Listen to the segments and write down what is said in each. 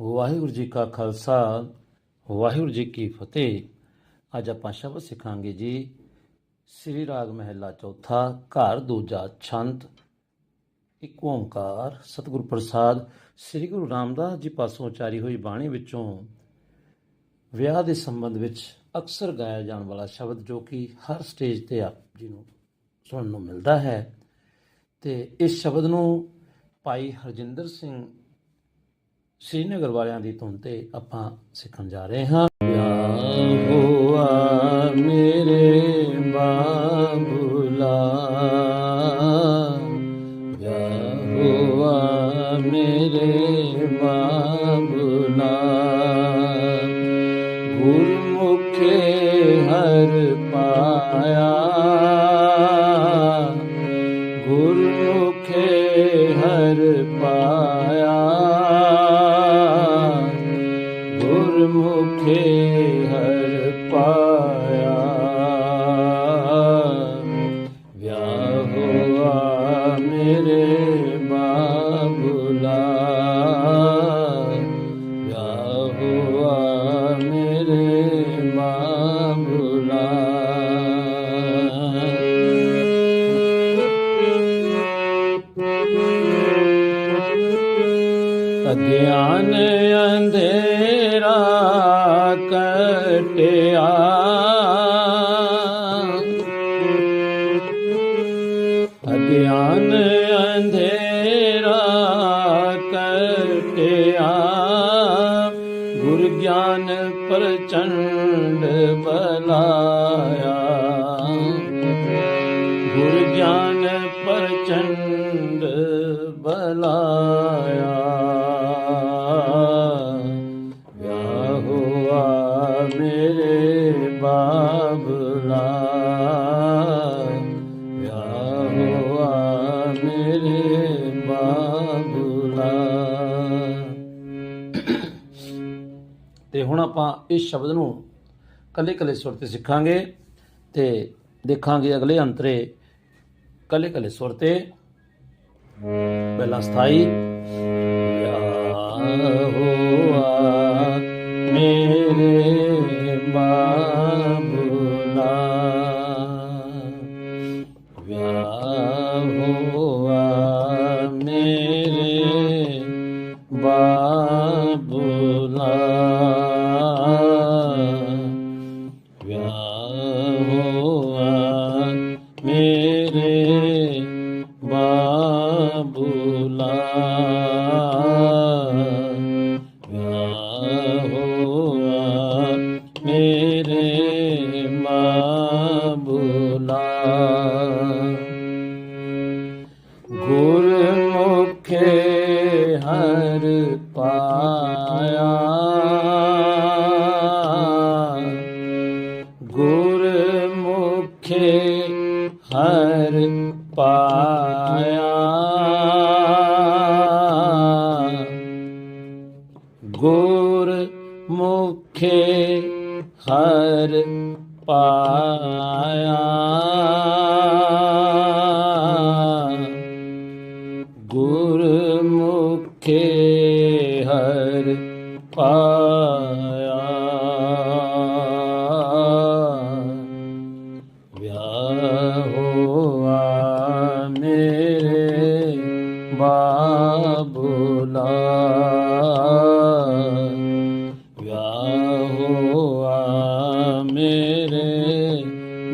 ਵਾਹਿਗੁਰੂ ਜੀ ਕਾ ਖਾਲਸਾ, ਵਾਹਿਗੁਰੂ ਜੀ ਕੀ ਫਤਿਹ। ਅੱਜ ਆਪਾਂ ਸ਼ਬਦ ਸਿੱਖਾਂਗੇ ਜੀ, ਸ੍ਰੀ ਰਾਗ ਮਹਿਲਾ ਚੌਥਾ, ਘਰ ਦੂਜਾ ਛੰਤ। ਇੱਕ ਓੰਕਾਰ, ਸਤਿਗੁਰ ਪ੍ਰਸਾਦ, ਸ੍ਰੀ ਗੁਰੂ ਰਾਮਦਾਸ ਜੀ ਪਾਸੋਂ ਉਚਾਰੀ ਹੋਈ ਬਾਣੀ ਵਿੱਚੋਂ ਵਿਆਹ ਦੇ ਸੰਬੰਧ ਵਿੱਚ ਅਕਸਰ ਗਾਇਆ ਜਾਣ ਵਾਲਾ ਸ਼ਬਦ ਜੋ ਕਿ ਹਰ ਸਟੇਜ ਤੇ ਆਪ ਜੀ ਨੂੰ ਸੁਣਨ ਨੂੰ ਮਿਲਦਾ ਹੈ। ਤੇ ਇਸ ਸ਼ਬਦ ਨੂੰ ਭਾਈ ਹਰਜਿੰਦਰ ਸਿੰਘ ਸ੍ਰੀਨਗਰ ਵਾਲਿਆਂ ਦੀ ਧੁਨ ਤੇ ਆਪਾਂ ਸਿੱਖਣ ਜਾ ਰਹੇ ਹਾਂ। ਵਿਆਹ ਹੋਆ ਮੇਰੇ ਬਾਬੂਲਾ। ਵਿਆਹ ਹੋਆ ਮੇਰੇ ਬਾਬੂਲਾ। ਗੁਰਮੁਖੇ ਹਰ ਪਾਇਆ। ਗੁਰਮੁਖੇ ਹਰ ਪਾਇਆ। ਗੁਰਮੁਖੇ ਹਰ ਪਾਇਆ। ਵਿਆਹ ਹੋਆ ਮੇਰੇ ਬਾਬੂਲਾ। ਅਗਿਆਨ ਅੰਧੇਰਾ ਕਟਿਆ। ਅਗਿਆਨ ਅੰਧੇਰਾ ਕਟਿਆ। ਗੁਰ ਗਿਆਨ ਪ੍ਰਚੰਡ ਬਲਾਇਆ ਤੇ ਹੁਣ ਆਪਾਂ ਇਸ ਸ਼ਬਦ ਨੂੰ ਕੱਲੇ ਕੱਲੇ ਸੁਰ ਤੇ ਸਿੱਖਾਂਗੇ ਤੇ ਦੇਖਾਂਗੇ ਅਗਲੇ ਅੰਤਰੇ ਕੱਲੇ ਕੱਲੇ ਸੁਰ ਤੇ। ਪਹਿਲਾ ਸਥਾਈ। ਵਿਆਹ ਹੋਆ ਮੇਰੇ ਬਾਬੂਲਾ ਵਿਆਹ ਹੋਆ ਗੁਰਮੁਖੇ ਹਰ ਪਾਇਆ। ਗੁਰਮੁਖੇ ਹਰ ਪਾਇਆ।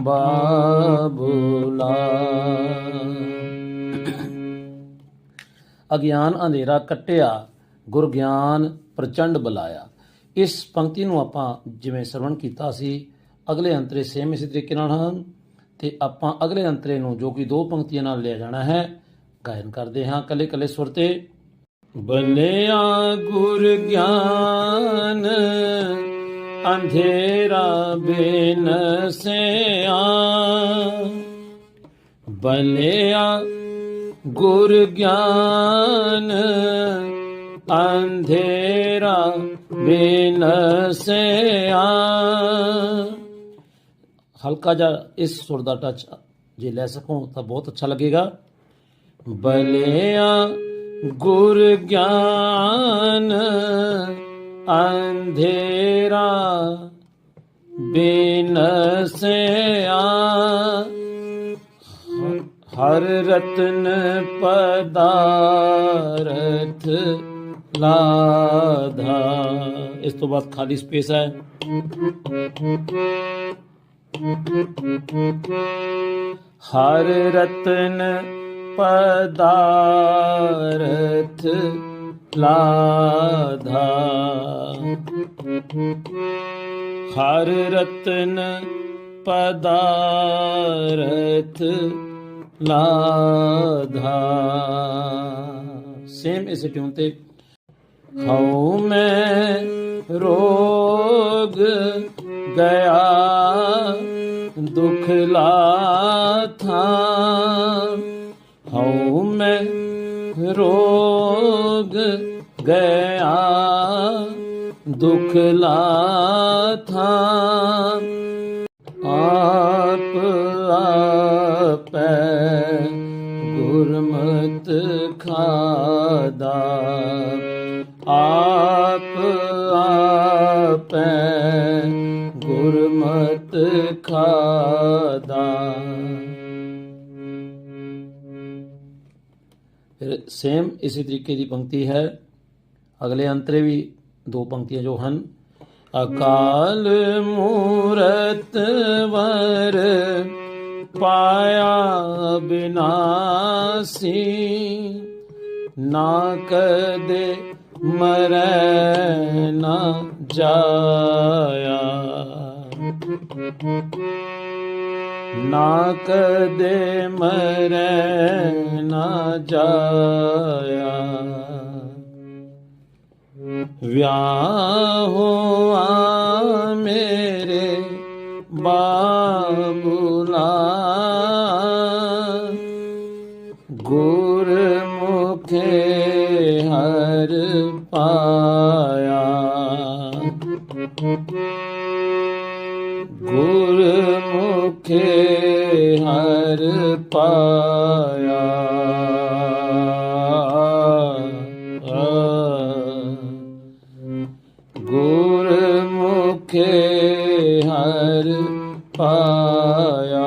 ਬਾਬੂਲਾ। ਅਗਿਆਨ ਅੰਧੇਰਾ ਕੱਟਿਆ ਗੁਰ ਗਿਆਨ ਪ੍ਰਚੰਡ ਬੁਲਾਇਆ। ਇਸ ਪੰਕਤੀ ਨੂੰ ਆਪਾਂ ਜਿਵੇਂ ਸਰਵਣ ਕੀਤਾ ਸੀ, ਅਗਲੇ ਅੰਤਰੇ ਸੇਮ ਇਸੇ ਤਰੀਕੇ ਨਾਲ ਹਨ। ਤੇ ਆਪਾਂ ਅਗਲੇ ਅੰਤਰੇ ਨੂੰ ਜੋ ਕਿ ਦੋ ਪੰਕਤੀਆਂ ਨਾਲ ਲਿਆ ਜਾਣਾ ਹੈ, ਗਾਇਨ ਕਰਦੇ ਹਾਂ ਕੱਲੇ ਕੱਲੇ ਸੁਰ ਤੇ। ਬਲਿਆ ਗੁਰ ਗਿਆਨ ਅੰਧੇਰਾ ਬੇਨਸਿਆ। ਬਲਿਆ ਗੁਰ ਗਿਆਨ, ਅੰਧੇਰਾ ਬਿਨਸਿਆ। ਹਲਕਾ ਜਿਹਾ ਇਸ ਸੁਰ ਦਾ ਟੱਚ ਜੇ ਲੈ ਸਕੋ ਤਾਂ ਬਹੁਤ ਅੱਛਾ ਲੱਗੇਗਾ। ਬਲਿਆ ਗੁਰ ਗਿਆਨ ਅੰਧੇਰਾ ਬਿਨਸਿਆ। ਹਰ ਰਤਨ ਪਦਾਰਥ ਲਾਧਾ। ਇਸ ਤੋਂ ਬਾਅਦ ਖਾਲੀ ਸਪੇਸ ਹੈ। ਹਰ ਰਤਨ ਪਦਾਰਥ ਲਾਧਾ ਹਰ ਰਤਨ ਪਦਾਰਥ ਲਾਧਾ ਸੇਮ ਇਸ ਟਿਊਨ ਤੇ ਹਉ ਮੈਂ ਰੋਗ ਗਿਆ ਦੁਖ ਲਾਥਾ ਹਉ ਮੈਂ ਰੋਗ ਗਿਆ ਦੁਖ ਲਾਥਾ। ਆਪ ਆਪੈ ਗੁਰਮਤ ਖਾਦਾ। ਆਪ ਆਪੈ ਗੁਰਮਤ ਖਾਦਾ। ਫਿਰ ਸੇਮ ਇਸੇ ਤਰੀਕੇ ਦੀ ਪੰਕਤੀ ਹੈ। ਅਗਲੇ ਅੰਤਰੇ ਵੀ ਦੋ ਪੰਕਤੀਆਂ ਜੋ ਹਨ। ਅਕਾਲ ਮੂਰਤ ਵਰ ਪਾਇਆ ਬਿਨਾਸੀ ਨਾ ਕਦੇ ਮਰੈ ਨਾ ਜਾਇਆ। ਨਾ ਕਦੇ ਮਰੈ ਨਾ ਜਾਇਆ। ਵਿਆਹ ਹੋਆ ਮੇਰੇ ਬਾਬੂਲਾ ਗੁਰਮੁਖੇ ਹਰ ਪਾਇਆ। ਹਰ ਪਾਇਆ ਗੁਰਮੁਖੇ ਹਰ ਪਾਇਆ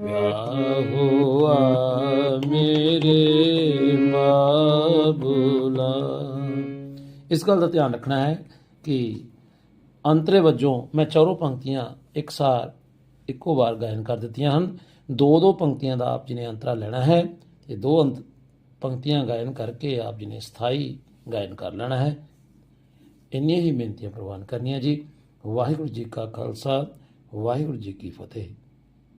ਵਿਆਹ ਹੋਆ ਮੇਰੇ ਬਾਬੂਲਾ ਇਸ ਗੱਲ ਦਾ ਧਿਆਨ ਰੱਖਣਾ ਹੈ ਕਿ ਅੰਤਰੇ ਵਜੋਂ ਮੈਂ ਚਾਰੋਂ ਪੰਕਤੀਆਂ ਇੱਕੋ ਵਾਰ ਗਾਇਨ ਕਰ ਦਿੱਤੀਆਂ ਹਨ। ਦੋ ਦੋ ਪੰਕਤੀਆਂ ਦਾ ਆਪ ਜੀ ਨੇ ਅੰਤਰਾ ਲੈਣਾ ਹੈ ਤੇ ਦੋ ਅੰਤ ਪੰਕਤੀਆਂ ਗਾਇਨ ਕਰਕੇ ਆਪ ਜੀ ਨੇ ਸਥਾਈ ਗਾਇਨ ਕਰ ਲੈਣਾ ਹੈ। ਇੰਨੀਆਂ ਹੀ ਬੇਨਤੀਆਂ ਪ੍ਰਵਾਨ ਕਰਨੀਆਂ ਜੀ। ਵਾਹਿਗੁਰੂ ਜੀ ਕਾ ਖਾਲਸਾ, ਵਾਹਿਗੁਰੂ ਜੀ ਕੀ ਫਤਿਹ।